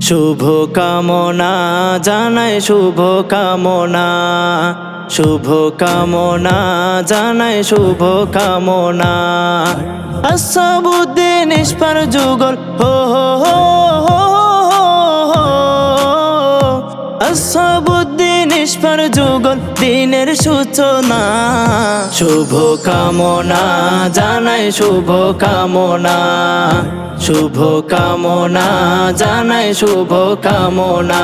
শুভ কামনা জানাই, শুভ কামনা। শুভ কামনা জানাই, শুভ কামনা। আসাবুদ্দিন ইস্পার যুগল, হো হো হো আসাবুদ্দিন ইস্পার যুগল দিনের সূচনা। শুভ কামনা, জানাই শুভ কামনা। শুভ কামনা, জানাই শুভ কামনা।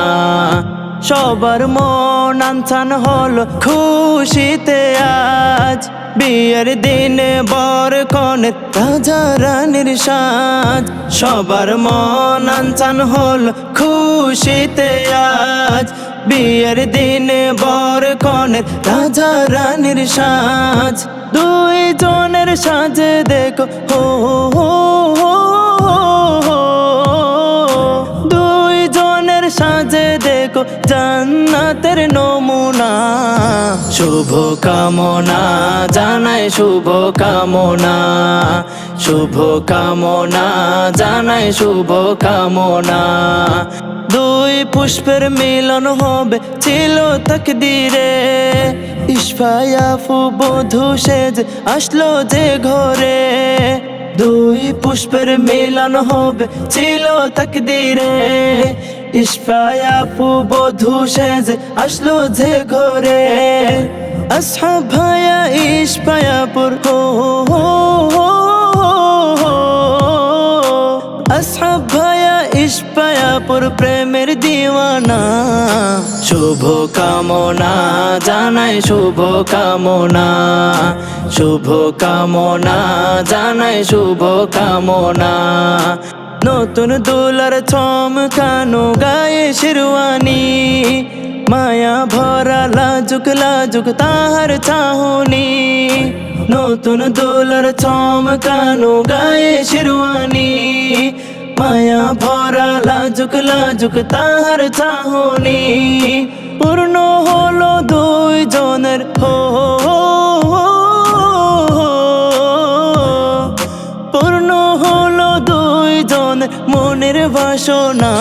সবার মন আনছান হল খুশিতে আজ। বিয়ের দিনে বর কনে রাজা রানীর সাজ। সবার মন আনছান হল খুশিতে আজ। বিয়ের দিনে বর কনে রাজা রানীর সাজ। দুই জনের সাজে দেখো হো হো। দুই জনের সাজে দেখো, জান্নাতের নমুনা। শুভ কামনা, জানাই শুভ কামনা। শুভ কামনা, জানাই শুভ কামনা। পুষ্পের মিলন হবে ছিল তকদিরে। ইস্পায়াফু বধু সেজ আসলো যে ঘরে। দুই পুষ্পের মিলন হবে ছিল তকদিরে। ইস্পায়াফু বধু সেজ আসলো যে ঘরে। আসহাব ভায়া ইস্পায়াপুর হো হো হো হো। ইস্পায়াপুর প্রেমের দিওয়ানা। শুভ কামনা জানাই, শুভ কামনা। শুভ কামনা জানাই, শুভ কামনা। নতুন দুলার চমকানো গায়ে শিরওয়ানি। মায়া ভরা লাজুক লাজুক তাহার চাহনি। নতুন দোলার চমকানো গায়ে শিরওয়ানি। মায়া ভরা লাজুক লাজুক তাহার চাহনি। পূর্ণ হলো দুই জনের হো। পূর্ণ হলো মনের বাসনা।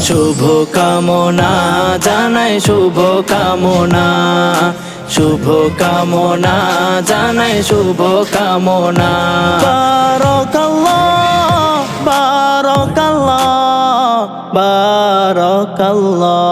শুভ কামনা জানাই, শুভ কামনা। শুভ কামনা জানাই, শুভ কামনা। বারকাল্লাহ। বারকাল্লাহ।